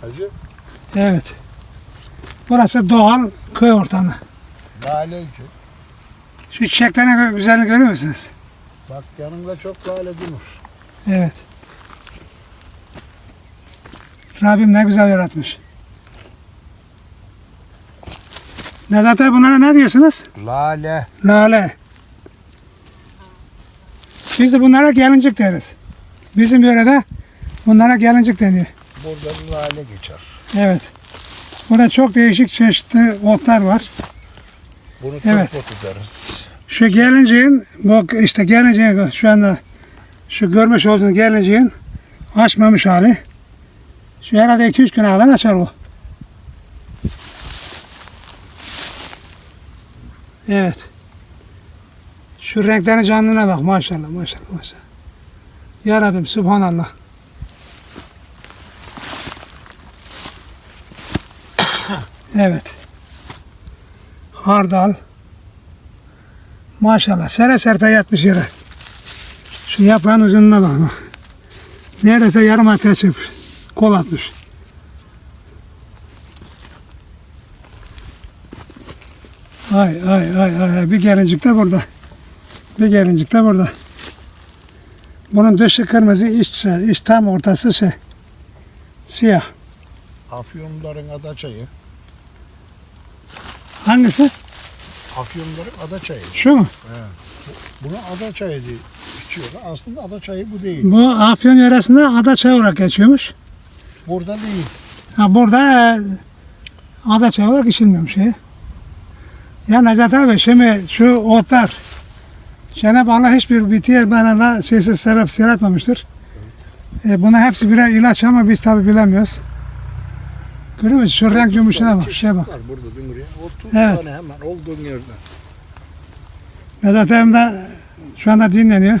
Hacı. Evet. Burası doğal köy ortamı. Lale ki. Şu çiçeklerin güzelliğini görüyor musunuz? Bak yanımda çok lale durur. Evet. Rabbim ne güzel yaratmış. Nezat abi bunlara ne diyorsunuz? Lale. Lale. Biz de bunlara gelincik deriz. Bizim yörede bunlara gelincik deniyor. Burada lale geçer. Evet. Burada çok değişik çeşitli otlar var. Bunu Evet. otu deriz. Şu gelinciğin, bu işte gelinciğin şu anda şu görmüş olduğunuz gelinciğin açmamış hali. Şu herhalde 2-3 gün ağdan açar o. Evet. Şu renklerin canlına bak maşallah maşallah maşallah. Ya Rabbim subhanallah. Evet. Hardal. Maşallah sere serpe yatmış yere. Şu yaprağın uzunluğuna bak. bak. Neredeyse yarım metre çıkmış. Kol atmış. Ay ay ay ay bir gelincik de burada. Bir gelincik de burada. Bunun dışı kırmızı, iç, iç tam ortası şey. Siyah. Afyonların adaçayı. Hangisi? Afyonların adaçayı. Şu mu? Bunu adaçayı diye içiyorlar. Aslında adaçayı bu değil. Bu Afyon yöresinde ada çayı olarak geçiyormuş. Burada değil. Ha burada e, ada çayı olarak içilmiyormuş şey. Ya Necat abi şimdi şu otlar Cenab-ı Allah hiçbir bitkiye bana da şeysiz sebep yaratmamıştır. E, bunlar hepsi birer ilaç ama biz tabi bilemiyoruz. Görüyor musun? Şu renk cümbüşüne bak. Şeye bak. Var burada Dümür'e. 30 Evet. tane hemen olduğun yerde. Necat abim de şu anda dinleniyor.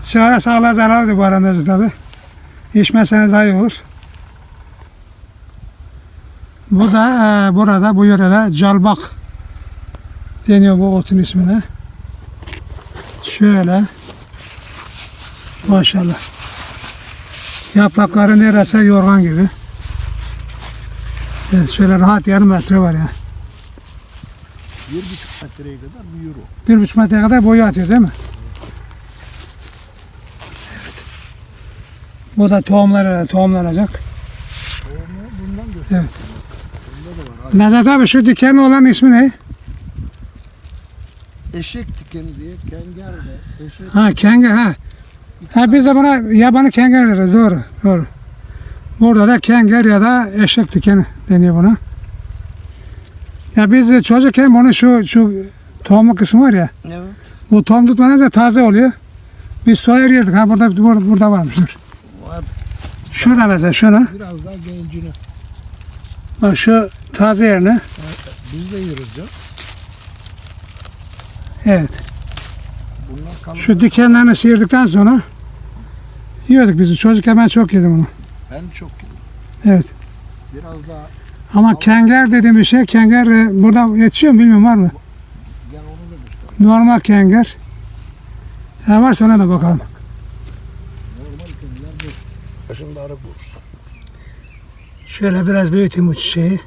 Sigara sağlığa zararlıdır bu arada Necat abi. İçmezseniz daha iyi olur. Bu da e, burada bu yörede calbak deniyor bu otun ismine. Şöyle. Maşallah. Yaprakları neredeyse yorgan gibi. Evet, şöyle rahat yarım metre var ya. Bir buçuk metreye kadar büyür o. Bir buçuk metreye kadar boyu atıyor değil mi? Evet. Bu da tohumlar tohumlanacak. Onu bundan göster. Evet. Bunda da var. Necat abi şu dikenli olan ismi ne? Eşek dikeni diye kenger de. Eşek Ha kenger ha. Ha biz de buna yabanı kenger deriz doğru doğru. Burada da kenger ya da eşek dikeni deniyor buna. Ya biz çocukken bunu şu şu tohumu kısmı var ya. Evet. Bu tohum tutmadan taze oluyor. Biz soyar yerdik. Ha burada burada, burada varmış. Dur. Var. Şurada mesela şuna. Biraz daha gencine. Bak şu taze yerine. Biz de yiyoruz ya. Evet. Şu dikenlerini sıyırdıktan sonra yiyorduk biz. Çocukken ben çok yedim onu. Ben çok yedim. Evet. Biraz daha Ama kenger dediğim bir şey. Kenger e, burada yetişiyor mu bilmiyorum var mı? gel onu da göster. Normal kenger. Ha varsa ona da bakalım. Normal kendiler bu. Başında arı bulursun. Şöyle biraz büyüteyim bu çiçeği.